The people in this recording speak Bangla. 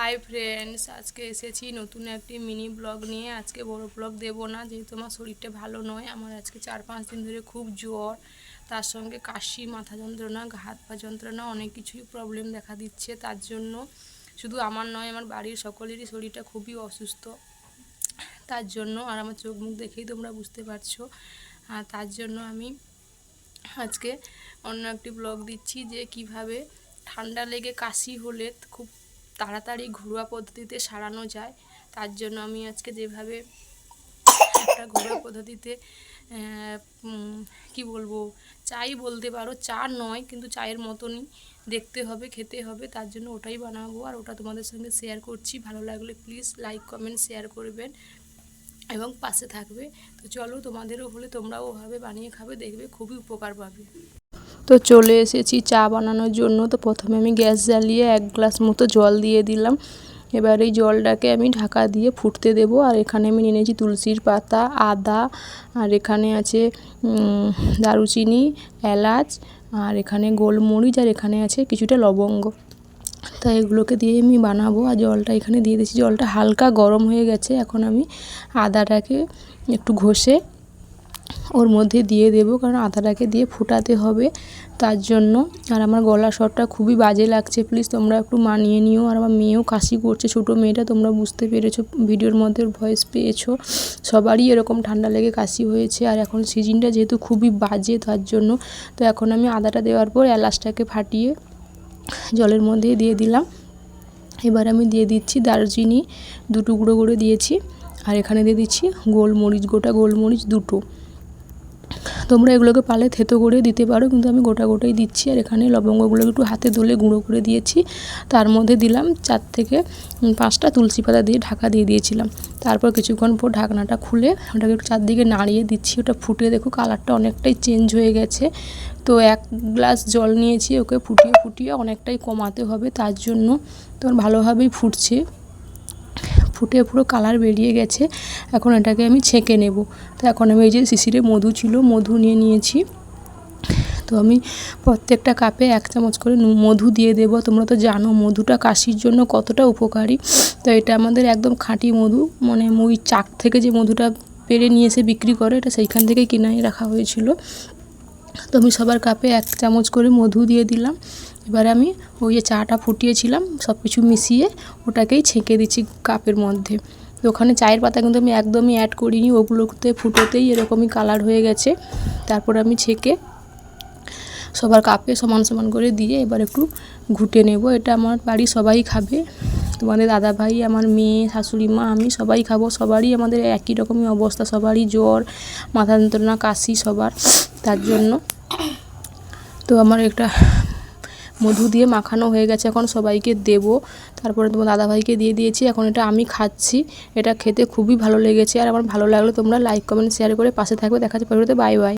হাই ফ্রেন্ডস আজকে এসেছি নতুন একটি মিনি ব্লগ নিয়ে। আজকে বড় ব্লগ দেব না, যেহেতু আমার শরীরটা ভালো নয়, আমার আজকে চার পাঁচ দিন ধরে খুব জ্বর। তার সঙ্গে কাশি, মাথা যন্ত্রণা হাত পা যন্ত্রণা, অনেক কিছুই প্রবলেম দেখা দিচ্ছে। তার জন্য শুধু আমার নয়, আমার বাড়ির সকলেরই শরীরটা খুবই অসুস্থ। তার জন্য আর আমার চোখ মুখ দেখেই তোমরা বুঝতে পারছ। আর তার জন্য আমি আজকে অন্য একটি ব্লগ দিচ্ছি যে কীভাবে ঠান্ডা লেগে কাশি হলে খুব তাড়াতাড়ি ঘরোয়া পদ্ধতিতে সারানো যায়। তার জন্য আমি আজকে যেভাবে একটা ঘরোয়া পদ্ধতিতে কি বলব, চাই বলতে পারো, চা নয়, কিন্তু চায়ের মতনই দেখতে হবে, খেতে হবে, তার জন্য ওটাই বানাবো। আর ওটা তোমাদের সঙ্গে শেয়ার করছি, ভালো লাগলে প্লিজ লাইক কমেন্ট শেয়ার করবেন এবং পাশে থাকবে। তো চলো তোমাদেরও হলে তোমরাও ওভাবে বানিয়ে খাবে, দেখবে খুবই উপকার পাবে। তো চলে এসেছি চা বানানোর জন্য। তো প্রথমে আমি গ্যাস জ্বালিয়ে এক গ্লাস মতো জল দিয়ে দিলাম। এবার এই জলটাকে আমি ঢাকা দিয়ে ফুটতে দেবো। আর এখানে আমি নিয়ে নিয়েছি তুলসীর পাতা, আদা, আর এখানে আছে দারুচিনি, এলাচ, আর এখানে গোলমরিচ, আর এখানে আছে কিছুটা লবঙ্গ। তাই এগুলোকে দিয়ে আমি বানাবো। আর জলটা এখানে দিয়ে দিয়েছি। জলটা হালকা গরম হয়ে গেছে। এখন আমি আদাটাকে একটু ঘষে ওর মধ্যে দিয়ে দেবো কারণ আদাটাকে দিয়ে ফোটাতে হবে তার জন্য। আর আমার গলা স্বরটা খুবই বাজে লাগছে। প্লিজ তোমরা একটু মানিয়ে নিও। আর আমার মেয়েও কাশি করছে। ছোটো মেয়েটা তোমরা বুঝতে পেরেছ, ভিডিওর মধ্যে ভয়েস পেয়েছ। সবারই এরকম ঠান্ডা লেগে কাশি হয়েছে। আর এখন সিজনটা যেহেতু খুবই বাজে তার জন্য, তো এখন আমি আদাটা দেওয়ার পর এলাচটাকে ফাটিয়ে জলের মধ্যে দিয়ে দিলাম। এবার আমি দিয়ে দিচ্ছি দারচিনি। দু টুকরো করে দিয়েছি। আর এখানে দিয়ে দিচ্ছি গোলমরিচ, গোটা গোলমরিচ দুটো। তোমরা এগুলোকে পালে থেতো করে দিতে পারো, কিন্তু আমি গোটা গোটাই দিচ্ছি। আর এখানে লবঙ্গগুলো একটু হাতে দলে গুঁড়ো করে দিয়েছি। তার মধ্যে দিলাম চার থেকে পাঁচটা তুলসী পাতা দিয়ে ঢাকা দিয়ে দিয়েছিলাম। তারপর কিছুক্ষণ পর ঢাকনাটা খুলে ওটাকে একটু চারদিকে নাড়িয়ে দিচ্ছি। ওটা ফুটে দেখো কালারটা অনেকটাই চেঞ্জ হয়ে গেছে। তো এক গ্লাস জল নিয়েছি ওকে ফুটিয়ে ফুটিয়ে অনেকটাই কমাতে হবে। তার জন্য তোমার ভালোভাবেই ফুটছে। ফুটে পুরো কালার বেরিয়ে গেছে। এখন এটাকে আমি ছেঁকে নেব। তো এখন আমি এই যে শিশিরে মধু ছিল, মধু নিয়ে নিয়েছি। তো আমি প্রত্যেকটা কাপে এক চামচ করে মধু দিয়ে দেবো। তোমরা তো জানো মধুটা কাশির জন্য কতটা উপকারী। তো এটা আমাদের একদম খাঁটি মধু মানে ওই চাক থেকে যে মধুটা পেরে নিয়ে এসে বিক্রি করে, এটা সেইখান থেকেই কিনাই রাখা হয়েছিল। তো আমি সবার কাপে এক চামচ করে মধু দিয়ে দিলাম। এবার আমি ওই যে চাটা ফুটিয়েছিলাম সব কিছু মিশিয়ে ওটাকেই ছেঁকে দিচ্ছি কাপের মধ্যে। তো ওখানে চায়ের পাতা কিন্তু আমি একদমই অ্যাড করিনি, ওগুলোতে ফুটোতেই এরকমই কালার হয়ে গেছে। তারপর আমি ছেঁকে সবার কাপে সমান সমান করে দিয়ে এবার একটু ঘুটে নেব। এটা আমার বাড়ির সবাই খাবে। তোমাদের দাদা ভাই, আমার মেয়ে, শাশুড়ি, মা, আমি সবাই খাব। সবারই আমাদের একই রকমই অবস্থা। সবারই জ্বর, মাথা যন্ত্রণা, কাশি সবার। তার জন্য তো আমার একটা মধু দিয়ে মাখানো হয়ে গেছে। এখন সবাইকে দেব। তারপরে তোমার দাদাভাইকে দিয়ে দিয়েছি। এখন এটা আমি খাচ্ছি। এটা খেতে খুবই ভালো লেগেছে। আর আমার ভালো লাগলে তোমরা লাইক কমেন্ট শেয়ার করে পাশে থাকবে। দেখা যাচ্ছে বাই বাই